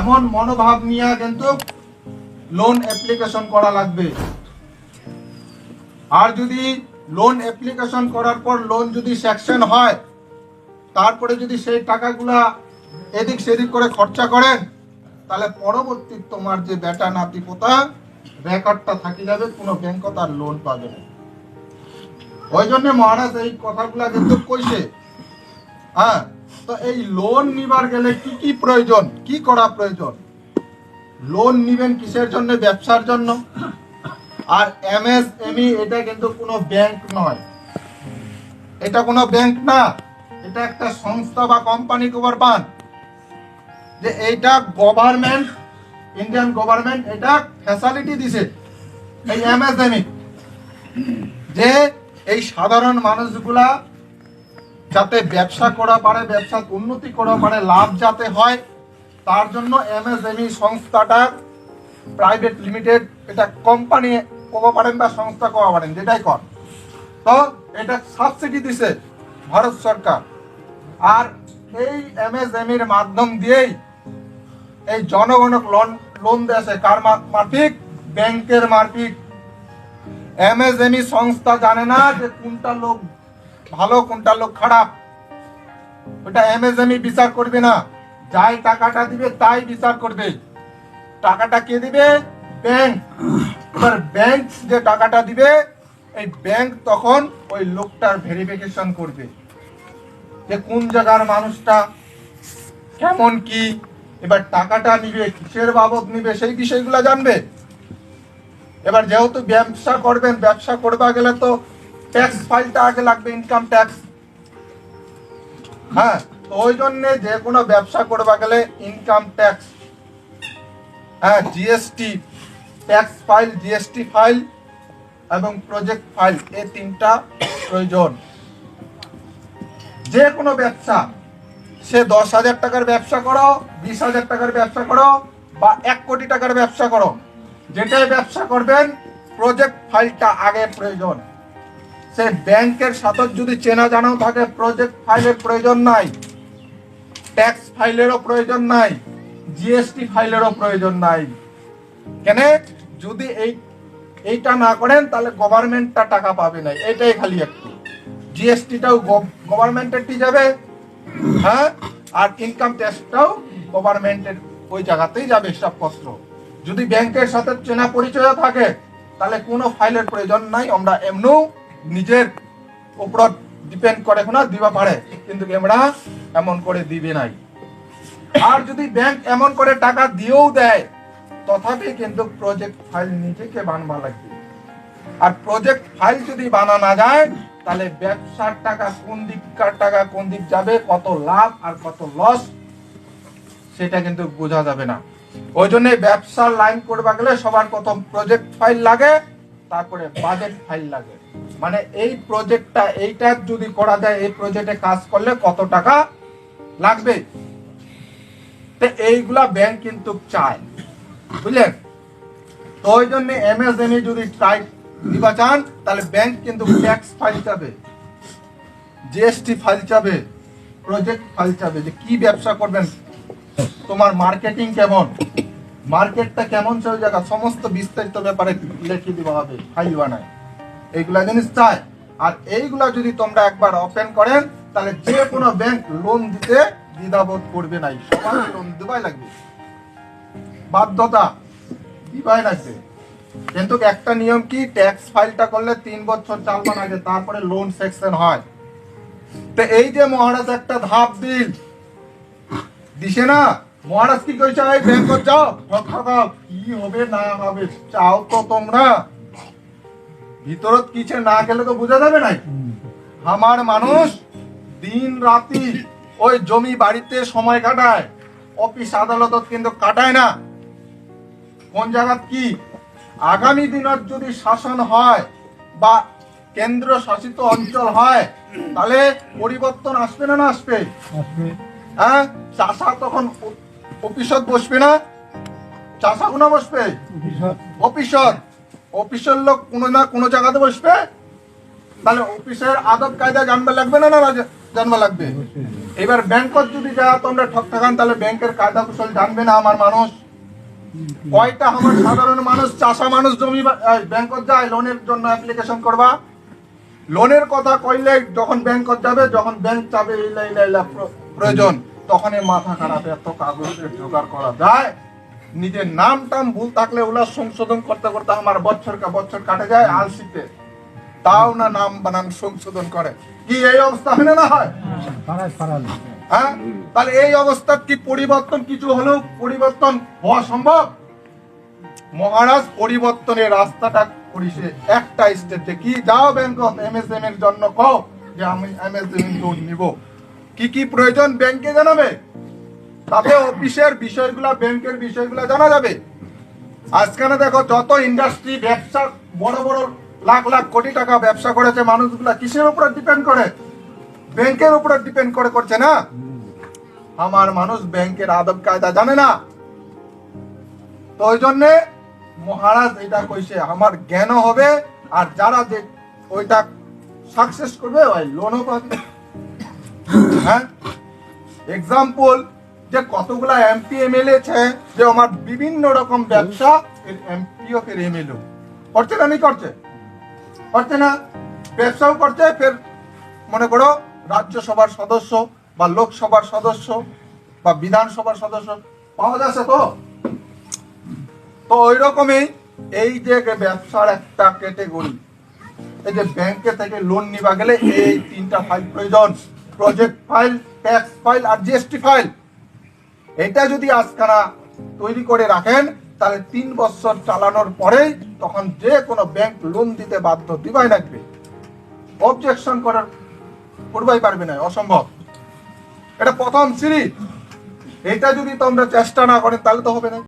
এমন মনোভাব নিয়ে কিন্তু লোন অ্যাপ্লিকেশন করা লাগবে। আর যদি লোন অ্যাপ্লিকেশন করার পর লোন যদি স্যাকশন হয়, তারপরে যদি সেই টাকাগুলা এদিক সেদিক করে খরচা করেন, তাহলে পরবর্তী তোমার যে বেটা নাতি পোতা রেকর্ডটা থাকি যাবে, কোনো ব্যাংক তার লোন পাবে না। ওই জন্য মহারাজ এই কথাগুলা কিন্তু কইছে। হ্যাঁ তো এই লোন নিবার গেলে কি কি প্রয়োজন? কি করা প্রয়োজন? লোন নিবেন কিসের জন্য? ব্যবসার জন্য? আর এমএসএমই E এটা কিন্তু কোনো ব্যাংক নয়। এটা কোনো ব্যাংক না। এটা একটা সংস্থা বা কোম্পানি পান যে এইটা গভর্নমেন্ট ইন্ডিয়ান গভর্নমেন্ট এটা ফ্যাসিলিটি দিছে। এই এমএসএমই যে এই সাধারণ মানুষগুলা যাতে ব্যবসা করা পারে, ব্যবসা উন্নতি করা পারে, লাভ যাতে হয়, তার জন্য এমএসএমই সংস্থাটা প্রাইভেট লিমিটেড, এটা কোম্পানি কবা পারেন বা সংস্থা কবা পারেন, যেটাই কর তো এটা সাবসিডি দিছে ভারত সরকার। আর এই এমএসএমইর মাধ্যম দিয়েই এই জনগণক লোন লোন দেশে কার মা- মাফিক ব্যাংকের মাফিক এমএসএমই সংস্থা জানে না যে কোনটা লোক ভালো, কোনটা লোক খারাপ? ওটা এমএসএমই বিচার করবে না। যাই টাকাটা দিবে, তাই বিচার করবে। টাকাটা কে দিবে? ব্যাংক। এবার ব্যাংক যে টাকাটা দিবে, এই ব্যাংক তখন ওই লোকটার ভেরিফিকেশন করবে। যে কোন জায়গার মানুষটা, কেমন কি, এবার টাকাটা নিবে, কিসের বাবদ নিবে, সেই বিষয়গুলো জানবে। এবার যেহেতু ব্যবসা করবেন, ব্যবসা করবা গেলে তো ট্যাক্স ফাইলটা আগে লাগবে ইনকাম ট্যাক্স হ্যাঁ তো ওই জন্য যে কোনো ব্যবসা করবা গেলে ইনকাম ট্যাক্স হ্যাঁ GST tax file GST file এবং প্রজেক্ট ফাইল এই তিনটা প্রয়োজন। যে কোনো ব্যবসা, সে দশ হাজার টাকার ব্যবসা করো, বিশ হাজার টাকার ব্যবসা করো বা এক কোটি টাকার ব্যবসা করো। যেটাই ব্যবসা করবেন প্রজেক্ট ফাইলটা আগে প্রয়োজন। সে ব্যাংকের সাথে যদি চেনা জানাও থাকে প্রজেক্ট ফাইলের প্রয়োজন নাই ট্যাক্স ফাইলেরও প্রয়োজন নাই জিএসটি ফাইলেরও প্রয়োজন নাই। কেন? যদি এই, এইটা না করেন, তাহলে গভর্নমেন্টটা টাকা পাবে না। এটাই খালি একটু। জিএসটিটাও গভর্নমেন্টের টি যাবে হ্যাঁ? আর ইনকাম ট্যাক্সটাও গভর্নমেন্টের ওই জায়গাতেই যাবে হিসাবপত্র। যদি ব্যাংকের সাথে চেনা পরিচয় থাকে, তাহলে কোনো ফাইলের প্রয়োজন নাই। আমরা এমনও নিজের উপর ডিপেন্ড করে না দিবা পারে, কিন্তু আমরা এমন করে দিবে নাই। আর যদি ব্যাংক এমন করে টাকা দিয়েও দেয়, তথাপি কিন্তু প্রজেক্ট ফাইল নিজেকে বানবা লাগবে। আর প্রজেক্ট ফাইল যদি বানানো যায়, তাহলে ব্যবসার টাকা কোন দিককার টাকা কোন দিক যাবে, কত লাভ আর কত লস সেটা কিন্তু বোঝা যাবে না। ওই জন্য ব্যবসার লাইন করবা গেলে সবার প্রথম প্রজেক্ট ফাইল লাগে, তারপরে বাজেট ফাইল লাগে। মানে এই প্রজেক্টটা এইটা যদি করা যায়, এই প্রজেক্টে কাজ করলে কত টাকা লাগবে? তো এইগুলা ব্যাংক কিন্তু চায়। বুঝলেন? তো ওই জন্য এমএসএমই যদি ট্রাই দিবা চান, তাহলে ব্যাংক কিন্তু ট্যাক্স ফাইল চাবে জিএসটি ফাইল চাবে প্রজেক্ট ফাইল চাবে যে কি ব্যবসা করবেন, তোমার মার্কেটিং কেমন? মার্কেটটা কেমন সেই জায়গা? সমস্ত বিস্তারিত ব্যাপারে লিখে দেওয়া হবে ফাইল বানায়। এইগুলা জিনিস চায় আর এইগুলা যদি তোমরা একবার ওপেন করেন, তাহলে যে কোনো ব্যাংক লোন দিতে দ্বিধাবোধ করবে নাই সবার লোন দেওয়াই লাগবে। বাধ্যতা দিবাই লাগবে। কিন্তু একটা নিয়ম কি ট্যাক্স ফাইলটা করলে তিন বছর চালমান আগে তারপরে লোন সেকশন হয়। তো এই যে মহারাজ একটা ধাপ দিল। দিছে না? মহারাজ কি কইছে ব্যাংক যাও কথা কি হবে না হবে, চাও তো তোমরা। ভিতরত কিছু না গেলে তো বোঝা যাবে নাই। আমার মানুষ দিন রাতি ওই জমি বাড়িতে সময় কাটায় অফিস আদালত কিন্তু কাটায় না। কোন জায়গা কি? আগামী দিনত যদি শাসন হয় বা কেন্দ্র শাসিত অঞ্চল হয় তাহলে পরিবর্তন আসবে না না আসবে? হ্যাঁ? চাষা তখন অফিসত বসবে না? চাষা গুনা বসবে অফিসর অফিসের লোক কোনো না কোনো জায়গাতে বসবে। তাহলে অফিসের আদব কায়দা জানবা লাগবে না না জানবা লাগবে? এবার ব্যাংকত যদি যা তোমরা ঠক থাকান, তাহলে ব্যাংকের কায়দা কুশল জানবে না আমার মানুষ। কয়টা আমার সাধারণ মানুষ, চাষা মানুষ জমি ব্যাংকত যায়, লোনের জন্য অ্যাপ্লিকেশন করবা। লোনের কথা কইলে যখন ব্যাংকত যাবে, যখন ব্যাংক ইলা প্রয়োজন তখন মাথা খারাপ, এত কাগজের জোগাড় করা যায়। নিজের নাম টাম ভুল থাকলে ওগুলা সংশোধন করতে করতে আমার বছর কা বছর কাটে যায় আলসিতে। তাও না নাম বানান সংশোধন করে। কি এই অবস্থা হয় না না হয়? হ্যাঁ? তাহলে এই অবস্থার কি পরিবর্তন কিছু হলেও পরিবর্তন হওয়া সম্ভব? মহারাজ পরিবর্তনের রাস্তাটা করিছে একটা স্টেটে কি যাও ব্যাংক এমএসএম এর জন্য কও যে আমি এমএসএম লোন নিব। কি কি প্রয়োজন ব্যাংকে জানাবে? তাতে অফিসের বিষয়গুলা, ব্যাংকের বিষয়গুলা জানা যাবে। আজকানে দেখো, যত ইন্ডাস্ট্রি ব্যবসা, বড় বড় লাখ লাখ কোটি টাকা ব্যবসা করেছে, মানুষগুলা কিসের উপরে ডিপেন্ড করে? ব্যাংকের উপরে ডিপেন্ড করে করছে না? আমার মানুষ ব্যাংকের আদব কায়দা জানে না। তো ওই জন্যে মহারাজ এটা কইছে, আমার জ্ঞানও হবে, আর যারা যে ওইটা সাকসেস করবে, ওই লোনও পাবে। হ্যাঁ? এক্সাম্পল যে কতগুলা এমপি এমএলএ আছে, যে আমার বিভিন্ন রকম ব্যবসা এমপিও ফের এমএলএ করছে না নি করছে? করছে না, ব্যবসাও করছে, ফের মনে করো রাজ্যসভার সদস্য বা লোকসভার সদস্য বা বিধানসভার সদস্য, পাওয়া যাচ্ছে তো? তো ওই রকমই এই যে ব্যবসার একটা ক্যাটেগরি এই যে ব্যাংকে থেকে লোন নিবা গেলে এই তিনটা ফাইল প্রয়োজন। প্রজেক্ট ফাইল ট্যাক্স ফাইল আর জিএসটি ফাইল এটা যদি আজকারা তৈরি করে রাখেন, তাহলে তিন বছর চালানোর পরেই তখন যে কোনো ব্যাংক লোন দিতে বাধ্য দিবাই লাগবে। অবজেকশন করার করবাই পারবে না, অসম্ভব। এটা প্রথম সিরিজ এটা যদি তোমরা চেষ্টা না করেন, তাহলে তো হবে না।